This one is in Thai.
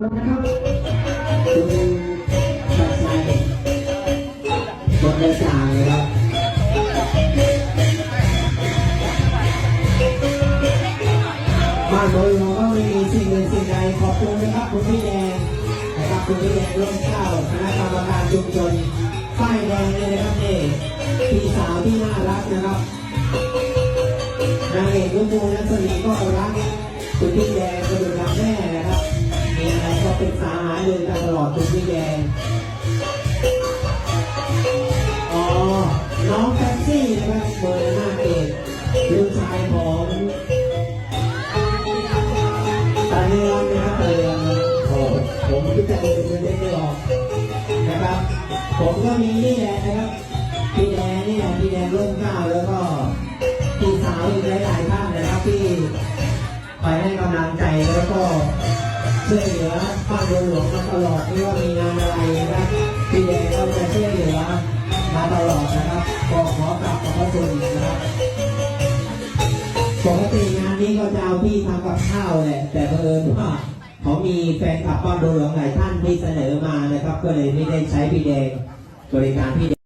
นะครับคุณชัดชัยคนได้จ่ายนะครับบ้านโดยเราก็ไม่มีสิ่งใดสิ่งใดขอบคุณนะครับคุณพี่แดงนะครับคุณพี่แดงร่มเก้าคณะกรรมการชุมชนป้ายแดงเลยนะครับนี่พี่สาวที่น่ารักนะครับนางเอกลูกมูนัสรีก็รักคุณพี่แดงก็ดูรักแม่นะครับมีอะไรก็ ปรึกษาหารือกันตลอดคุณพี่แดงอ๋อ น้องแท็กซี่นะครับเบอร์ห้าเอกลูกชายของตาเนียนนะครับเออโอ้ผมคิดจะเป็นคนเล็กไม่ออกนะครับ ผมก็มีนี่แหละนะครับพี่แดงเนี่ยพี่แดงร่มเกล้าแล้วก็พี่สาวอีกหลายๆท่านนะครับที่ไปให้กำลังใจแล้วก็ ช่วยเหลือบ้านหลวงมาตลอดไม่ว่ามีงานอะไรนะครับพี่แดงก็จะช่วยเหลือมาตลอดนะครับก็ขอกลับขอบพระคุณนะครับปกติงานนี้ก็จะเอาพี่ทำกับข้าวแหละแต่เผอิญว่าเขามีแฟนคลับบ้านเรือนหลวงหลายท่านที่เสนอมานะครับ ก็เลยไม่ได้ใช้พี่แดงบริการพี่